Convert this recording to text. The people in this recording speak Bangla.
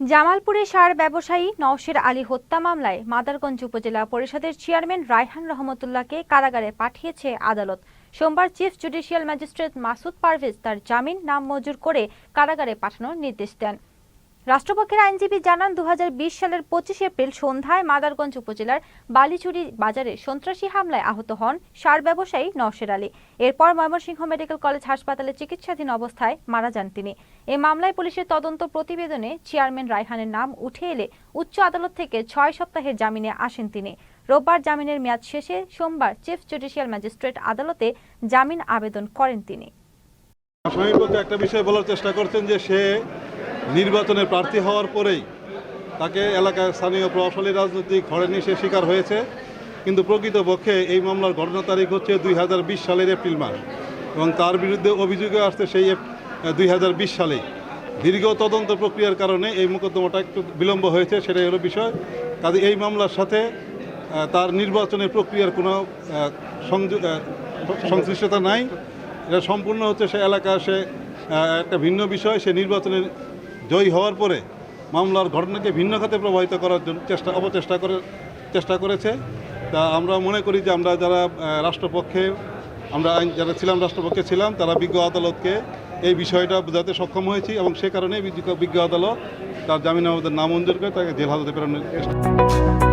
জামালপুরে সার ব্যবসায়ী নওশের আলী হত্যা মামলায় মাদারগঞ্জ উপজেলা পরিষদের চেয়ারম্যান রায়হান রহমতুল্লাহকে কারাগারে পাঠিয়েছে আদালত। সোমবার chief judicial magistrate Masud Parvez তার জামিন নাম মঞ্জুর করে কারাগারে পাঠানোর নির্দেশ দেন। রাষ্ট্রপক্ষের আইনজীবী জানান, দুহাজার বিশ সালের পঁচিশে এপ্রিল সন্ধ্যায় মাদারগঞ্জ উপজেলার বালিচুরি বাজারে সন্ত্রাসী হামলায় আহত হন সার ব্যবসায়ী নওশের আলী। এরপর ময়মনসিংহ মেডিকেল কলেজ হাসপাতালে চিকিৎসাধীন অবস্থায় মারা যান তিনি। এ মামলায় পুলিশের তদন্ত প্রতিবেদনে চেয়ারম্যান রায়হানের নাম উঠে এলে উচ্চ আদালত থেকে ছয় সপ্তাহের জামিনে আসেন তিনি। রোববার জামিনের মেয়াদ শেষে সোমবার চিফ জুডিশিয়াল ম্যাজিস্ট্রেট আদালতে জামিন আবেদন করেন তিনি। একটা বিষয় বলার চেষ্টা করছেন যে সে নির্বাচনে প্রার্থী হওয়ার পরেই তাকে এলাকায় স্থানীয় প্রভাবশালী রাজনৈতিক হরেনি সে শিকার হয়েছে। কিন্তু প্রকৃতপক্ষে এই মামলার ঘটনা তারিখ হচ্ছে দুই হাজার বিশ সালের এপ্রিল মাস এবং তার বিরুদ্ধে অভিযোগে আসছে সেই দুই হাজার বিশ সালে। দীর্ঘ তদন্ত প্রক্রিয়ার কারণে এই মোকদ্দমাটা একটু বিলম্ব হয়েছে, সেটাই হলো বিষয়। কাজে এই মামলার সাথে তার নির্বাচনের প্রক্রিয়ার কোনো সংশ্লিষ্টতা নাই। এটা সম্পূর্ণ হচ্ছে সে এলাকা সে একটা ভিন্ন বিষয়। সে নির্বাচনে জয়ী হওয়ার পরে মামলার ঘটনাকে ভিন্ন খাতে প্রবাহিত করার জন্য চেষ্টা, অপচেষ্টা করে, চেষ্টা করেছে। তা আমরা মনে করি যে আমরা যারা রাষ্ট্রপক্ষে, আমরা আইন, যারা ছিলাম, রাষ্ট্রপক্ষে ছিলাম, তারা বিজ্ঞ আদালতকে এই বিষয়টা বোঝাতে সক্ষম হয়েছি এবং সে কারণেই বিজ্ঞ আদালত তার জামিন আমাদের নামঞ্জুর করে তাকে জেল হাজতে চেষ্টা